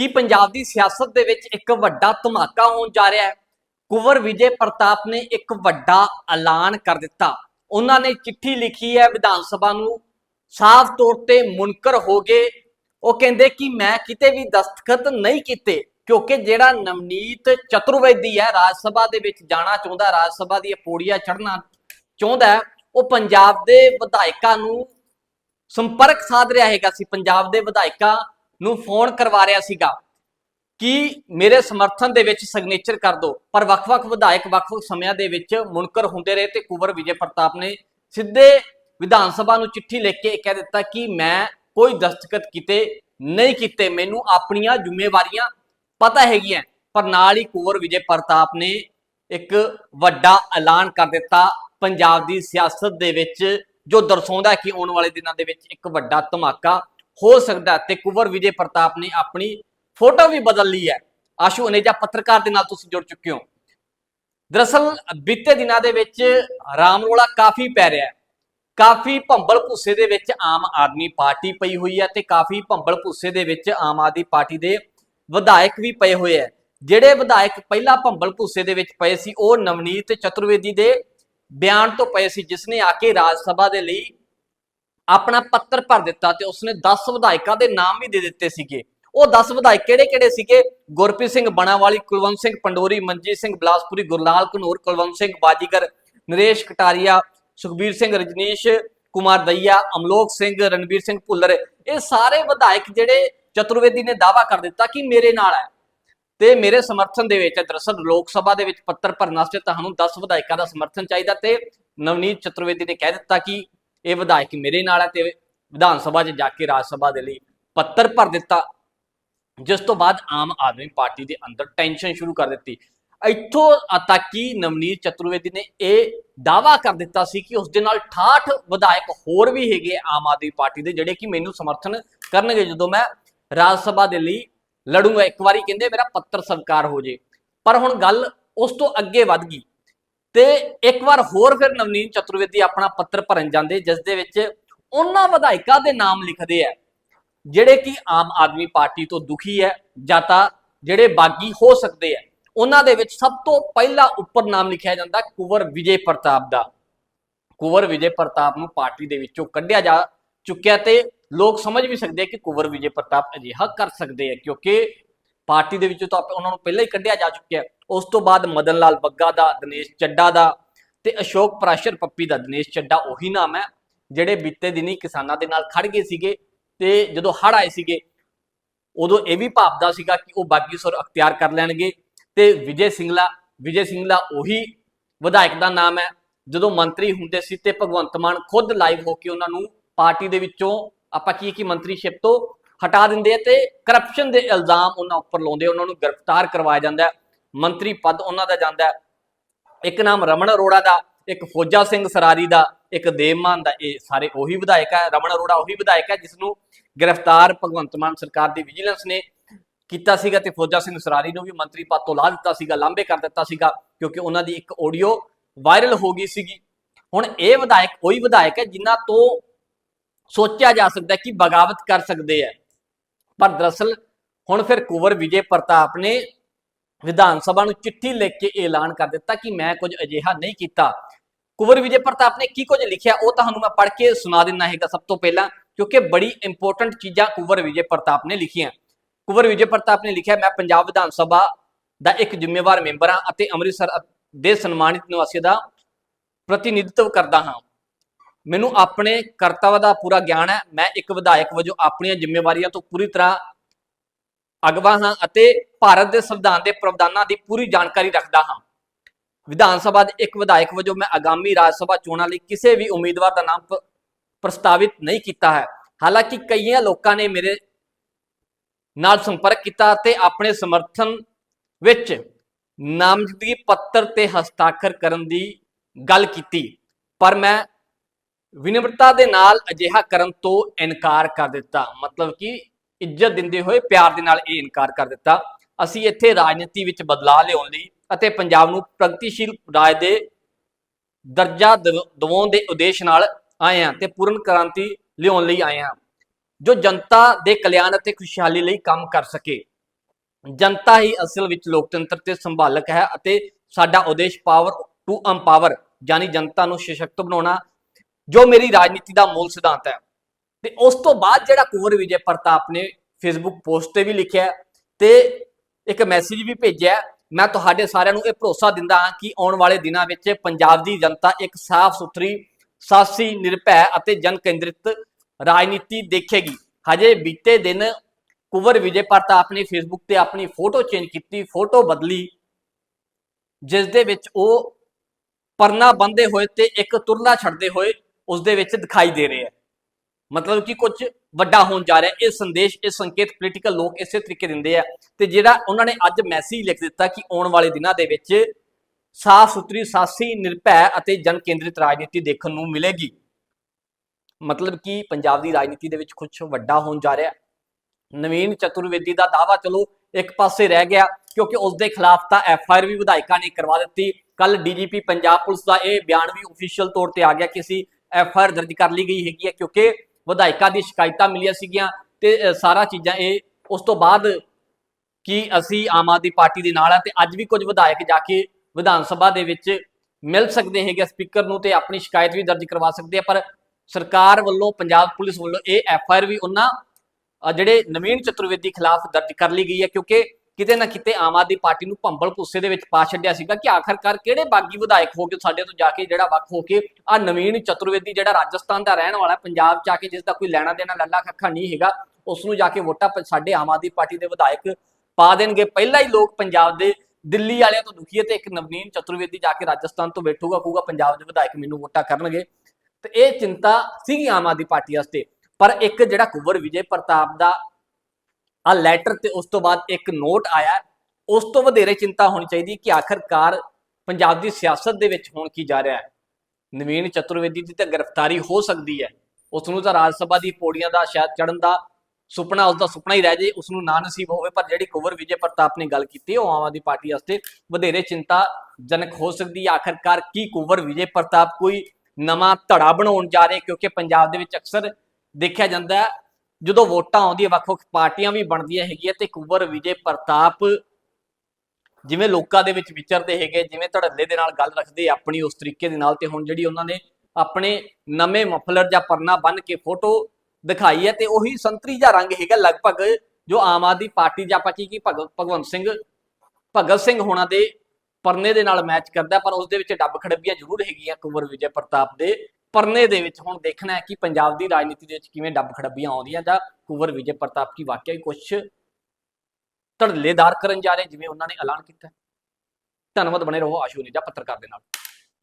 ਕਿ ਪੰਜਾਬ ਦੀ ਸਿਆਸਤ ਦੇ ਵਿੱਚ ਇੱਕ ਵੱਡਾ ਧਮਾਕਾ ਹੋਣ ਜਾ ਰਿਹਾ ਹੈ? ਕੁਵਰ ਵਿਜੇ ਪ੍ਰਤਾਪ ਨੇ ਇੱਕ ਵੱਡਾ ਐਲਾਨ ਕਰ ਦਿੱਤਾ। ਉਹਨਾਂ ਨੇ ਚਿੱਠੀ ਲਿਖੀ ਹੈ ਵਿਧਾਨ ਸਭਾ ਨੂੰ। ਸਾਫ਼ ਤੌਰ ਤੇ ਮੁਨਕਰ ਹੋ ਗਏ। ਉਹ ਕਹਿੰਦੇ ਕਿ ਮੈਂ ਕਿਤੇ ਵੀ ਦਸਤਖਤ ਨਹੀਂ ਕੀਤੇ ਕਿਉਂਕਿ ਜਿਹੜਾ ਨਵਨੀਤ ਚਤੁਰਵੇਦੀ ਹੈ ਰਾਜ ਸਭਾ ਦੇ ਵਿੱਚ ਜਾਣਾ ਚਾਹੁੰਦਾ ਰਾਜ ਸਭਾ ਦੀ ਪੌੜੀਆਂ ਚੜ੍ਹਨਾ ਚਾਹੁੰਦਾ ਹੈ, ਉਹ ਪੰਜਾਬ ਦੇ ਵਿਧਾਇਕਾਂ ਨੂੰ ਸੰਪਰਕ ਸਾਧ ਰਿਹਾ ਹੈਗਾ ਸੀ। ਪੰਜਾਬ ਦੇ ਵਿਧਾਇਕਾਂ ਨੂੰ ਫੋਨ ਕਰਵਾ ਰਿਹਾ ਸੀਗਾ ਕਿ ਮੇਰੇ ਸਮਰਥਨ ਦੇ ਵਿੱਚ ਸਿਗਨੇਚਰ ਕਰ ਦਿਓ। ਪਰ ਵੱਖ-ਵੱਖ ਵਿਧਾਇਕ ਵੱਖ-ਵੱਖ ਸਮਿਆਂ ਦੇ ਵਿੱਚ ਮੁਨਕਰ ਹੁੰਦੇ ਰਹੇ ਤੇ ਕੁਵਰ ਵਿਜੇ ਪ੍ਰਤਾਪ ਨੇ ਸਿੱਧੇ ਵਿਧਾਨ ਸਭਾ ਨੂੰ ਚਿੱਠੀ ਲਿਖ ਕੇ ਇਹ ਕਹਿ ਦਿੱਤਾ ਕਿ ਮੈਂ ਕੋਈ ਦਸਤਖਤ ਕੀਤੇ ਨਹੀਂ ਕੀਤੇ, ਮੈਨੂੰ ਆਪਣੀਆਂ ਜ਼ਿੰਮੇਵਾਰੀਆਂ ਪਤਾ ਹੈਗੀਆਂ। ਪਰ ਨਾਲ ਹੀ ਕੁਵਰ ਵਿਜੇ ਪ੍ਰਤਾਪ ਨੇ ਇੱਕ ਵੱਡਾ ਐਲਾਨ ਕਰ ਦਿੱਤਾ ਪੰਜਾਬ ਦੀ ਸਿਆਸਤ ਦੇ ਵਿੱਚ, ਜੋ ਦਰਸਾਉਂਦਾ ਕਿ ਆਉਣ ਵਾਲੇ ਦਿਨਾਂ ਦੇ ਵਿੱਚ ਇੱਕ ਵੱਡਾ ਧਮਾਕਾ ਹੋ ਸਕਦਾ ਹੈ। ਤੇ ਕੁਵਰ ਵਿਜੇ ਪ੍ਰਤਾਪ ਨੇ ਆਪਣੀ ਫੋਟੋ ਵੀ ਬਦਲ ਲਈ ਹੈ। ਆਸ਼ੂ ਅਨੇਜਾ ਪੱਤਰਕਾਰ ਦੇ ਨਾਲ ਤੁਸੀਂ ਜੁੜ ਚੁੱਕੇ ਹੋ। ਦਰਅਸਲ, ਬੀਤੇ ਦਿਨਾਂ ਦੇ ਵਿੱਚ ਰਾਮ ਰੋਲਾ ਕਾਫੀ ਪੈ ਰਿਹਾ ਹੈ। ਕਾਫੀ ਭੰਬਲ ਭੁੱਸੇ ਦੇ ਵਿੱਚ ਆਮ ਆਦਮੀ ਪਾਰਟੀ ਪਈ ਹੋਈ ਹੈ ਤੇ ਕਾਫੀ ਭੰਬਲ ਭੁੱਸੇ ਦੇ ਵਿੱਚ ਆਮ ਆਦਮੀ ਪਾਰਟੀ ਦੇ ਵਿਧਾਇਕ ਵੀ ਪਏ ਹੋਏ ਹੈ। ਜਿਹੜੇ ਵਿਧਾਇਕ ਪਹਿਲਾਂ ਭੰਬਲ ਭੁੱਸੇ ਦੇ ਵਿੱਚ ਪਏ ਸੀ, ਉਹ ਨਵਨੀਤ ਚਤੁਰਵੇਦੀ ਦੇ ਬਿਆਨ ਤੋਂ ਪਏ ਸੀ, ਜਿਸ ਨੇ ਆ ਕੇ ਰਾਜ ਸਭਾ ਦੇ ਲਈ ਆਪਣਾ ਪੱਤਰ ਭਰ ਦਿੱਤਾ ਤੇ ਉਸਨੇ 10 ਵਿਧਾਇਕਾਂ ਦੇ ਨਾਮ ਵੀ ਦੇ ਦਿੱਤੇ ਸੀਗੇ। ਉਹ 10 ਵਿਧਾਇਕ ਕਿਹੜੇ-ਕਿਹੜੇ ਸੀਗੇ? ਗੁਰਪ੍ਰੀਤ ਸਿੰਘ ਬਣਾਵਾਲੀ, ਕੁਲਵੰਤ ਸਿੰਘ ਪੰਡੋਰੀ, ਮਨਜੀਤ ਸਿੰਘ ਬਲਾਸਪੁਰੀ, ਗੁਰਲਾਲ ਘਨੌਰ, ਕੁਲਵੰਤ ਸਿੰਘ ਬਾਜੀਗਰ, ਨਰੇਸ਼ ਕਟਾਰੀਆ, ਸੁਖਬੀਰ ਸਿੰਘ ਰਜਨੀਸ਼, ਕੁਮਾਰ ਦਈਆ, ਅਮਲੋਕ ਸਿੰਘ, ਰਣਬੀਰ ਸਿੰਘ ਭੁੱਲਰ। ਇਹ ਸਾਰੇ ਵਿਧਾਇਕ ਜਿਹੜੇ ਚਤੁਰਵੇਦੀ ਨੇ ਦਾਵਾ ਕਰ ਦਿੱਤਾ ਕਿ ਮੇਰੇ ਨਾਲ ਹੈ। ਤੇ ਮੇਰੇ ਸਮਰਥਨ ਦੇ ਵਿੱਚ ਦਰਅਸਲ ਲੋਕ ਸਭਾ ਦੇ ਵਿੱਚ ਪੱਤਰ ਭਰਨ ਵਾਸਤੇ ਤੁਹਾਨੂੰ 10 ਵਿਧਾਇਕਾਂ ਦਾ ਸਮਰਥਨ ਚਾਹੀਦਾ ਤੇ ਨਵਨੀਤ ਚਤੁਰਵੇਦੀ ਨੇ ਕਹਿ ਦਿੱਤਾ ਕਿ ਇਹ ਵਿਧਾਇਕ ਮੇਰੇ ਨਾਲ ਹੈ ਤੇ ਵਿਧਾਨ ਸਭਾ 'ਚ ਜਾ ਕੇ ਰਾਜ ਸਭਾ ਦੇ ਲਈ ਪੱਤਰ ਭਰ ਦਿੱਤਾ। ਜਿਸ ਤੋਂ ਬਾਅਦ ਆਮ ਆਦਮੀ ਪਾਰਟੀ ਦੇ ਅੰਦਰ ਟੈਨਸ਼ਨ ਸ਼ੁਰੂ ਕਰ ਦਿੱਤੀ। ਇੱਥੋਂ ਤੱਕ ਕਿ ਨਵਨੀਤ ਚਤੁਰਵੇਦੀ ਨੇ ਇਹ ਦਾਵਾ ਕਰ ਦਿੱਤਾ ਸੀ ਕਿ ਉਸ ਦੇ ਨਾਲ 68 ਵਿਧਾਇਕ ਹੋਰ ਵੀ ਹੈਗੇ ਆਮ ਆਦਮੀ ਪਾਰਟੀ ਦੇ, ਜਿਹੜੇ ਕਿ ਮੈਨੂੰ ਸਮਰਥਨ ਕਰਨਗੇ ਜਦੋਂ ਮੈਂ ਰਾਜ ਸਭਾ ਦੇ ਲਈ ਲੜੂੰਗਾ। ਇੱਕ ਵਾਰੀ ਕਹਿੰਦੇ ਮੇਰਾ ਪੱਤਰ ਸਵੀਕਾਰ ਹੋ ਜੇ। ਪਰ ਹੁਣ ਗੱਲ ਉਸ ਤੋਂ ਅੱਗੇ ਵੱਧ ਗਈ। ਤੇ ਇੱਕ ਵਾਰ ਹੋਰ ਫਿਰ ਨਵਨੀਤ ਚਤੁਰਵੇਦੀ ਆਪਣਾ ਪੱਤਰ ਭਰਨ ਜਾਂਦੇ ਜਿਸ ਦੇ ਵਿੱਚ ਉਹਨਾਂ ਵਿਧਾਇਕਾਂ ਦੇ ਨਾਮ ਲਿਖਦੇ ਆ, ਜਿਹੜੇ ਕਿ ਆਮ ਆਦਮੀ ਪਾਰਟੀ ਤੋਂ ਦੁਖੀ ਹੈ ਜਾਂ ਤਾਂ ਜਿਹੜੇ ਬਾਗੀ ਹੋ ਸਕਦੇ ਆ, ਉਹਨਾਂ ਦੇ ਵਿੱਚ ਸਭ ਤੋਂ ਪਹਿਲਾ ਉੱਪਰ ਨਾਮ ਲਿਖਿਆ ਜਾਂਦਾ ਕੁਵਰ ਵਿਜੇ ਪ੍ਰਤਾਪ ਦਾ। ਕੁਵਰ ਵਿਜੇ ਪ੍ਰਤਾਪ ਨੂੰ ਪਾਰਟੀ ਦੇ ਵਿੱਚੋਂ ਕੱਢਿਆ ਜਾ ਚੁੱਕਿਆ ਤੇ ਲੋਕ ਸਮਝ ਵੀ ਸਕਦੇ ਆ ਕਿ ਕੁਵਰ ਵਿਜੇ ਪ੍ਰਤਾਪ ਅਜਿਹਾ ਕਰ ਸਕਦੇ ਆ, ਕਿਉਂਕਿ ਪਾਰਟੀ ਦੇ ਵਿੱਚੋਂ ਤਾਂ ਉਹਨਾਂ ਨੂੰ ਪਹਿਲਾਂ ਹੀ ਕੱਢਿਆ ਜਾ ਚੁੱਕਿਆ। ਉਸ ਤੋਂ ਬਾਅਦ ਮਦਨ ਲਾਲ ਬੱਗਾ ਦਾ, ਦਿਨੇਸ਼ ਚੱਡਾ ਦਾ ਤੇ ਅਸ਼ੋਕ ਪ੍ਰਾਸ਼ਰ ਪੱਪੀ ਦਾ, ਦਿਨੇਸ਼ ਚੱਡਾ ਉਹੀ ਨਾਮ ਹੈ, ਜਿਹੜੇ ਬੀਤੇ ਦਿਨੀ ਕਿਸਾਨਾਂ ਦੇ ਨਾਲ ਖੜ ਗਏ ਸੀਗੇ ਤੇ ਜਦੋਂ ਹੜ ਆਏ ਸੀਗੇ, ਉਦੋਂ ਇਹ ਵੀ ਭਾਪਦਾ ਸੀਗਾ ਕਿ ਉਹ ਬਾਗੀ ਸੁਰ ਅਖਤਿਆਰ ਕਰ ਲੈਣਗੇ ਤੇ ਵਿਜੇ ਸਿੰਗਲਾ ਵਿਜੇ ਸਿੰਗਲਾ ਉਹੀ ਵਿਧਾਇਕ ਦਾ ਨਾਮ ਹੈ, ਜਦੋਂ ਮੰਤਰੀ ਹੁੰਦੇ ਸੀ ਤੇ ਭਗਵੰਤ ਮਾਨ ਖੁਦ ਲਾਈਵ ਹੋ ਕੇ ਉਹਨਾਂ ਨੂੰ ਪਾਰਟੀ ਦੇ ਵਿੱਚੋਂ ਆਪਾਂ ਕੀ ਕੀ ਮੰਤਰੀਸ਼ਿਪ ਤੋਂ ਹਟਾ ਦਿੰਦੇ ਆ ਤੇ ਕਰਪਸ਼ਨ ਦੇ ਇਲਜ਼ਾਮ ਉਹਨਾਂ ਉੱਪਰ ਲਾਉਂਦੇ ਉਹਨਾਂ ਨੂੰ ਗ੍ਰਿਫਤਾਰ ਕਰਵਾਇਆ ਜਾਂਦਾ ਮੰਤਰੀ ਪਦ ਉਹਨਾਂ ਦਾ ਜਾਂਦਾ ਹੈ। ਇੱਕ ਨਾਮ ਰਮਨ ਅਰੋੜਾ ਦਾ, ਇੱਕ ਫੌਜਾ ਸਿੰਘ ਸਰਾਰੀ ਦਾ, ਇੱਕ ਦੇਵਮਾਨ ਦਾ, ਇਹ ਸਾਰੇ ਉਹੀ ਵਿਧਾਇਕ ਹੈ। ਰਮਨ ਅਰੋੜਾ ਉਹੀ ਵਿਧਾਇਕ ਹੈ ਜਿਸ ਨੂੰ ਗ੍ਰਿਫਤਾਰ ਭਗਵੰਤ ਮਾਨ ਸਰਕਾਰ ਦੀ ਵਿਜੀਲੈਂਸ ਨੇ ਕੀਤਾ ਸੀਗਾ ਤੇ ਫੌਜਾ ਸਿੰਘ ਸਰਾਰੀ ਨੂੰ ਵੀ ਮੰਤਰੀ ਪਦ ਤੋਂ ਲਾ ਦਿੱਤਾ ਸੀਗਾ ਲਾਂਬੇ ਕਰ ਦਿੱਤਾ ਸੀਗਾ, ਕਿਉਂਕਿ ਉਹਨਾਂ ਦੀ ਇੱਕ ਆਡੀਓ ਵਾਇਰਲ ਹੋ ਗਈ ਸੀਗੀ। ਹੁਣ ਇਹ ਵਿਧਾਇਕ ਉਹੀ ਵਿਧਾਇਕ ਹੈ ਜਿਨ੍ਹਾਂ ਤੋਂ ਸੋਚਿਆ ਜਾ ਸਕਦਾ ਕਿ ਬਗਾਵਤ ਕਰ ਸਕਦੇ ਆ ਪਰ ਦਰਅਸਲ ਹੁਣ ਫਿਰ ਕੁਵਰ ਵਿਜੇ ਪ੍ਰਤਾਪ ਨੇ ਵਿਧਾਨ ਸਭਾ ਨੂੰ ਚਿੱਠੀ ਲਿਖ ਕੇ ਐਲਾਨ ਕਰ ਦਿੱਤਾ ਕਿ ਮੈਂ ਕੁਝ ਅਜਿਹਾ ਨਹੀਂ ਕੀਤਾ। ਕੁਵਰ ਵਿਜੇ ਪ੍ਰਤਾਪ ਨੇ ਕੀ ਕੁਝ ਲਿਖਿਆ ਉਹ ਤੁਹਾਨੂੰ ਮੈਂ ਪੜ੍ਹ ਕੇ ਸੁਣਾ ਦਿੰਦਾ ਹੈਗਾ ਸਭ ਤੋਂ ਪਹਿਲਾਂ, ਕਿਉਂਕਿ ਬੜੀ ਇੰਪੋਰਟੈਂਟ ਚੀਜ਼ਾਂ ਕੁਵਰ ਵਿਜੇ ਪ੍ਰਤਾਪ ਨੇ ਲਿਖੀਆਂ। ਕੁਵਰ ਵਿਜੇ ਪ੍ਰਤਾਪ ਨੇ ਲਿਖਿਆ, ਮੈਂ ਪੰਜਾਬ ਵਿਧਾਨ ਸਭਾ ਦਾ ਇੱਕ ਜ਼ਿੰਮੇਵਾਰ ਮੈਂਬਰ ਹਾਂ ਅਤੇ ਅੰਮ੍ਰਿਤਸਰ ਦੇ ਸਨਮਾਨਿਤ ਨਿਵਾਸੀ ਦਾ ਪ੍ਰਤੀਨਿਧਤਵ ਕਰਦਾ ਹਾਂ। ਮੈਨੂੰ ਆਪਣੇ ਕਰਤੱਵ ਦਾ ਪੂਰਾ ਗਿਆਨ ਹੈ। ਮੈਂ ਇੱਕ ਵਿਧਾਇਕ ਵਜੋਂ ਆਪਣੀਆਂ ਜ਼ਿੰਮੇਵਾਰੀਆਂ ਤੋਂ ਪੂਰੀ ਤਰ੍ਹਾਂ ਅਗਵਾ ਹਾਂ ਅਤੇ ਭਾਰਤ ਦੇ ਸੰਵਿਧਾਨ ਦੇ ਪ੍ਰਾਵਧਾਨਾਂ ਦੀ ਪੂਰੀ ਜਾਣਕਾਰੀ ਰੱਖਦਾ ਹਾਂ। ਵਿਧਾਨ ਸਭਾ ਦੇ ਇੱਕ ਵਿਧਾਇਕ ਵਜੋਂ ਮੈਂ ਆਗਾਮੀ ਰਾਜ ਸਭਾ ਚੋਣਾਂ ਲਈ ਕਿਸੇ ਵੀ ਉਮੀਦਵਾਰ ਦਾ ਨਾਮ ਪ੍ਰਸਤਾਵਿਤ ਨਹੀਂ ਕੀਤਾ ਹੈ। ਹਾਲਾਂਕਿ ਕਈਆਂ ਲੋਕਾਂ ਨੇ ਮੇਰੇ ਨਾਲ ਸੰਪਰਕ ਕੀਤਾ ਅਤੇ ਆਪਣੇ ਸਮਰਥਨ ਵਿੱਚ ਨਾਮਜ਼ਦਗੀ ਪੱਤਰ ਤੇ ਹਸਤਾਖਰ ਕਰਨ ਦੀ ਗੱਲ ਕੀਤੀ, ਪਰ ਮੈਂ ਵਿਨમ્રਤਾ ਦੇ ਨਾਲ ਅਜਿਹਾ ਕਰਨ ਤੋਂ ਇਨਕਾਰ ਕਰ ਦਿੱਤਾ। ਮਤਲਬ ਕਿ ਇੱਜ਼ਤ ਦਿੰਦੇ ਹੋਏ ਪਿਆਰ ਦੇ ਨਾਲ ਇਹ ਇਨਕਾਰ ਕਰ ਦਿੱਤਾ। ਅਸੀਂ ਇੱਥੇ ਰਾਜਨੀਤੀ ਵਿੱਚ ਬਦਲਾਅ ਲਿਆਉਣ ਲਈ ਅਤੇ ਪੰਜਾਬ ਨੂੰ ਪ੍ਰਗਤੀਸ਼ੀਲ ਰਾਜ ਦੇ ਦਰਜਾ ਦਿਵ- ਦਿਵਾਉਣ ਦੇ ਉਦੇਸ਼ ਨਾਲ ਆਏ ਹਾਂ ਤੇ ਪੂਰਨ ਕ੍ਰਾਂਤੀ ਲਿਆਉਣ ਲਈ ਆਏ ਹਾਂ। ਜੋ ਜਨਤਾ ਦੇ ਕਲਿਆਣ ਅਤੇ ਖੁਸ਼ਹਾਲੀ ਲਈ ਕੰਮ ਕਰ ਸਕੇ। ਜਨਤਾ ਹੀ ਅਸਲ ਵਿੱਚ ਲੋਕਤੰਤਰ ਤੇ ਸੰਭਾਲਕ ਹੈ ਅਤੇ ਸਾਡਾ ਉਦੇਸ਼ ਪਾਵਰ ਟੂ ਐਮਪਾਵਰ ਯਾਨੀ ਜਨਤਾ ਨੂੰ ਸਸ਼ਕਤ ਬਣਾਉਣਾ, ਜੋ ਮੇਰੀ ਰਾਜਨੀਤੀ ਦਾ ਮੂਲ ਸਿਧਾਂਤ ਹੈ। ਤੇ ਉਸ ਤੋਂ ਬਾਅਦ ਜਿਹੜਾ ਕੁੰਵਰ ਵਿਜੇ ਪ੍ਰਤਾਪ ਨੇ ਫੇਸਬੁੱਕ ਪੋਸਟ ਤੇ ਵੀ ਲਿਖਿਆ ਤੇ ਇੱਕ ਮੈਸੇਜ ਵੀ ਭੇਜਿਆ ਮੈਂ ਤੁਹਾਡੇ ਸਾਰਿਆਂ ਨੂੰ ਇਹ ਭਰੋਸਾ ਦਿੰਦਾ ਹਾਂ ਕਿ ਆਉਣ ਵਾਲੇ ਦਿਨਾਂ ਵਿੱਚ ਪੰਜਾਬ ਦੀ ਜਨਤਾ ਇੱਕ ਸਾਫ਼ ਸੁਥਰੀ ਸਾਸੀ ਨਿਰਭੈ ਅਤੇ ਜਨ ਕੇਂਦਰਿਤ ਰਾਜਨੀਤੀ ਦੇਖੇਗੀ। ਹਜੇ ਬੀਤੇ ਦਿਨ ਕੁਵਰ ਵਿਜੇ ਪ੍ਰਤਾਪ ਨੇ ਫੇਸਬੁੱਕ ਤੇ ਆਪਣੀ ਫੋਟੋ ਚੇਂਜ ਕੀਤੀ ਫੋਟੋ ਬਦਲੀ, ਜਿਸ ਦੇ ਵਿੱਚ ਉਹ ਪਰਨਾ ਬੰਦੇ ਹੋਏ ਤੇ ਇੱਕ ਤੁਰਲਾ ਛੱਡਦੇ ਹੋਏ ਉਸ ਦੇ ਵਿੱਚ ਦਿਖਾਈ ਦੇ ਰਹੇ ਹੈ। ਮਤਲਬ ਕਿ ਕੁਝ ਵੱਡਾ ਹੋਣ ਜਾ ਰਿਹਾ ਇਹ ਸੰਦੇਸ਼, ਇਹ ਸੰਕੇਤ ਪੋਲੀਟੀਕਲ ਲੋਕ ਇਸੇ ਤਰੀਕੇ ਦਿੰਦੇ ਆ ਤੇ ਜਿਹੜਾ ਉਹਨਾਂ ਨੇ ਅੱਜ ਮੈਸੇਜ ਲਿਖ ਦਿੱਤਾ ਕਿ ਆਉਣ ਵਾਲੇ ਦਿਨਾਂ ਦੇ ਵਿੱਚ ਸਾਫ਼ ਸੁਥਰੀ ਸਾਸੀ, ਨਿਰਭੈ ਅਤੇ ਜਨ ਕੇਂਦਰਿਤ ਰਾਜਨੀਤੀ ਦੇਖਣ ਨੂੰ ਮਿਲੇਗੀ। ਮਤਲਬ ਕਿ ਪੰਜਾਬ ਦੀ ਰਾਜਨੀਤੀ ਦੇ ਵਿੱਚ ਕੁਝ ਵੱਡਾ ਹੋਣ ਜਾ ਰਿਹਾ ਨਵੀਨ ਚਤੁਰਵੇਦੀ ਦਾ ਦਾਵਾ ਚਲੋ ਇੱਕ ਪਾਸੇ ਰਹਿ ਗਿਆ ਕਿਉਂਕਿ ਉਸ ਦੇ ਖਿਲਾਫ ਤਾਂ ਐਫ ਆਈ ਆਰ ਵੀ ਵਿਧਾਇਕਾਂ ਨੇ ਕਰਵਾ ਦਿੱਤੀ। ਕੱਲ ਡੀਜੀਪੀ ਪੰਜਾਬ ਪੁਲਿਸ ਦਾ ਇਹ ਬਿਆਨ ਵੀ ਅਫੀਸ਼ੀਅਲ ਤੌਰ ਤੇ ਆ ਗਿਆ ਕਿ ਅਸੀਂ ਐਫ ਆਈ ਆਰ ਦਰਜ ਕਰ ਲਈ ਗਈ ਹੈਗੀ ਹੈ ਕਿਉਂਕਿ ਵਿਧਾਇਕਾਂ ਦੀ ਸ਼ਿਕਾਇਤਾਂ ਮਿਲੀਆਂ ਸੀਗੀਆਂ ਤੇ ਸਾਰਾ ਚੀਜ਼ਾਂ ਇਹ ਉਸ ਤੋਂ ਬਾਅਦ ਕਿ ਅਸੀਂ ਆਮ ਆਦਮੀ ਪਾਰਟੀ ਦੇ ਨਾਲ ਆ ਤੇ ਅੱਜ ਵੀ ਕੁਝ ਵਿਧਾਇਕ ਜਾ ਕੇ ਵਿਧਾਨ ਸਭਾ ਦੇ ਵਿੱਚ ਮਿਲ ਸਕਦੇ ਹੈਗੇ ਸਪੀਕਰ ਨੂੰ ਤੇ ਆਪਣੀ ਸ਼ਿਕਾਇਤ ਵੀ ਦਰਜ ਕਰਵਾ ਸਕਦੇ ਆ, ਪਰ ਸਰਕਾਰ ਵੱਲੋਂ, ਪੰਜਾਬ ਪੁਲਿਸ ਵੱਲੋਂ ਇਹ ਐਫ ਆਈ ਆਰ ਵੀ ਉਹਨਾਂ ਜਿਹੜੇ ਨਵੀਨ ਚਤੁਰਵੇਦੀ ਖਿਲਾਫ ਦਰਜ ਕਰ ਲਈ ਗਈ ਹੈ ਕਿਉਂਕਿ ਕਿਤੇ ਨਾ ਕਿਤੇ ਆਮ ਆਦਮੀ ਪਾਰਟੀ ਨੂੰ ਭੰਬਲ ਭੁੱਸੇ ਦੇ ਵਿੱਚ ਪਾ ਛੱਡਿਆ ਸੀਗਾ ਕਿ ਆਖਰਕਾਰ ਕਿਹੜੇ ਬਾਗੀ ਵਿਧਾਇਕ ਹੋ ਕੇ ਸਾਡੇ ਤੋਂ ਜਾ ਕੇ ਜਿਹੜਾ ਵੱਖ ਹੋ ਕੇ ਆ ਨਵੀਨ ਚਤੁਰਵੇਦੀ ਜਿਹੜਾ ਰਾਜਸਥਾਨ ਦਾ ਰਹਿਣ ਵਾਲਾ ਪੰਜਾਬ ਚ ਕੇ ਜਿਸ ਦਾ ਕੋਈ ਲੈਣਾ ਦੇਣਾ ਲੱਲਾ ਖੱਖਾ ਨਹੀਂ ਹੈਗਾ ਉਸ ਨੂੰ ਜਾ ਕੇ ਵੋਟਾਂ ਸਾਡੇ ਆਮ ਆਦਮੀ ਪਾਰਟੀ ਦੇ ਵਿਧਾਇਕ ਪਾ ਦੇਣਗੇ। ਪਹਿਲਾਂ ਹੀ ਲੋਕ ਪੰਜਾਬ ਦੇ ਦਿੱਲੀ ਵਾਲਿਆਂ ਤੋਂ ਦੁਖੀ ਹੈ ਤੇ ਇੱਕ ਨਵਨੀਨ ਚਤੁਰਵੇਦੀ ਜਾ ਕੇ ਰਾਜਸਥਾਨ ਤੋਂ ਬੈਠੂਗਾ, ਕਹੂਗਾ ਪੰਜਾਬ ਦੇ ਵਿਧਾਇਕ ਮੈਨੂੰ ਵੋਟਾਂ ਕਰਨਗੇ। ਤੇ ਇਹ ਚਿੰਤਾ ਸੀਗੀ ਆਮ ਆਦਮੀ ਪਾਰਟੀ ਵਾਸਤੇ। ਪਰ ਇੱਕ ਜਿਹੜਾ ਕੁਵਰ ਵਿਜੇ ਪ੍ਰਤਾਪ ਦਾ ਆ ਲੈਟਰ ਤੇ ਉਸ ਤੋਂ ਬਾਅਦ ਇੱਕ ਨੋਟ ਆਇਆ। ਉਸ ਤੋਂ ਵਧੇਰੇ ਚਿੰਤਾ ਹੋਣੀ ਚਾਹੀਦੀ ਕਿ ਆਖਰਕਾਰ ਪੰਜਾਬ ਦੀ ਸਿਆਸਤ ਦੇ ਵਿੱਚ ਹੋਣ ਕੀ ਜਾ ਰਿਹਾ ਹੈ। ਨਵੀਨ ਚਤੁਰਵੇਦੀ ਦੀ ਤਾਂ ਗ੍ਰਿਫਤਾਰੀ ਹੋ ਸਕਦੀ ਹੈ। ਉਸ ਨੂੰ ਤਾਂ ਰਾਜ ਸਭਾ ਦੀ ਪੌੜੀਆਂ ਦਾ ਸ਼ਾਇਦ ਚੜਨ ਦਾ ਸੁਪਨਾ ਉਸ ਦਾ ਸੁਪਨਾ ਹੀ ਰਹਿ ਜੇ ਉਸ ਨੂੰ ਨਾ ਨਸੀਬ ਹੋਵੇ, ਪਰ ਜਿਹੜੀ ਕੁਵਰ ਵਿਜੇ ਪ੍ਰਤਾਪ ਨੇ ਗੱਲ ਕੀਤੀ, ਉਹ ਆਮ ਆਦਮੀ ਪਾਰਟੀ ਵਾਸਤੇ ਵਧੇਰੇ ਚਿੰਤਾ ਜਨਕ ਹੋ ਸਕਦੀ ਹੈ। ਆਖਰਕਾਰ ਕੀ ਕੁਵਰ ਵਿਜੇ ਪ੍ਰਤਾਪ ਕੋਈ ਨਵਾਂ ਧੜਾ ਬਣਾਉਣ ਜਾ ਰਹੇ, ਕਿਉਂਕਿ ਪੰਜਾਬ ਦੇ ਵਿੱਚ ਅਕਸਰ ਦੇਖਿਆ ਜਾਂਦਾ ਹੈ ਜਦੋਂ ਵੋਟਾਂ ਆਉਂਦੀਆਂ, ਵੱਖ-ਵੱਖ ਪਾਰਟੀਆਂ ਵੀ ਬਣਦੀਆਂ ਹੈਗੀਆਂ ਤੇ ਕੁਵਰ ਵਿਜੇ ਪ੍ਰਤਾਪ ਜਿਵੇਂ ਲੋਕਾਂ ਦੇ ਵਿੱਚ ਵਿਚਰਦੇ ਹੈਗੇ, ਜਿਵੇਂ ਧੜੱਲੇ ਦੇ ਨਾਲ ਗੱਲ ਰੱਖਦੇ ਆਪਣੀ ਉਸ ਤਰੀਕੇ ਦੇ ਨਾਲ ਤੇ ਹੁਣ ਜਿਹੜੀ ਉਹਨਾਂ ਨੇ ਆਪਣੇ ਨਵੇਂ ਮਫਲਰ ਜਾਂ ਪਰਨਾ ਬੰਨ ਕੇ ਫੋਟੋ ਦਿਖਾਈ ਹੈ ਤੇ ਉਹੀ ਸੰਤਰੀ ਜਿਹਾ ਰੰਗ ਹੈਗਾ ਲਗਭਗ ਜੋ ਆਮ ਆਦਮੀ ਪਾਰਟੀ ਜਾਂ ਆਪਾਂ ਕੀ ਕੀ ਭਗਵ- ਭਗਵੰਤ ਸਿੰਘ, ਭਗਤ ਸਿੰਘ ਹੋਣਾ ਦੇ ਪਰਨੇ ਦੇ ਨਾਲ ਮੈਚ ਕਰਦਾ ਪਰ ਉਸ ਦੇ ਵਿੱਚ ਡੱਬ ਖੜੱਬੀਆਂ ਜ਼ਰੂਰ ਹੈਗੀਆਂ ਕੁਵਰ ਵਿਜੇ ਪ੍ਰਤਾਪ ਦੇ। ਪਰਨੇ ਦੇ ਵਿੱਚ ਹੁਣ ਦੇਖਣਾ ਹੈ ਕਿ ਪੰਜਾਬ ਦੀ ਰਾਜਨੀਤੀ ਦੇ ਵਿੱਚ ਕਿਵੇਂ ਡੱਬ ਖੜੱਬੀਆਂ ਆਉਂਦੀਆਂ ਜਾਂ ਕੁਵਰ ਵਿਜੇ ਪ੍ਰਤਾਪ ਕੀ ਵਾਕਿਆ ਹੀ ਕੁਝ ਧੜਲੇਦਾਰ ਕਰਨ ਜਾ ਰਹੇ, ਜਿਵੇਂ ਉਹਨਾਂ ਨੇ ਐਲਾਨ ਕੀਤਾ ਧੰਨਵਾਦ, ਬਣੇ ਰਹੋ ਆਸ਼ੂ ਨੀਜਾ ਪੱਤਰਕਾਰ ਦੇ ਨਾਲ।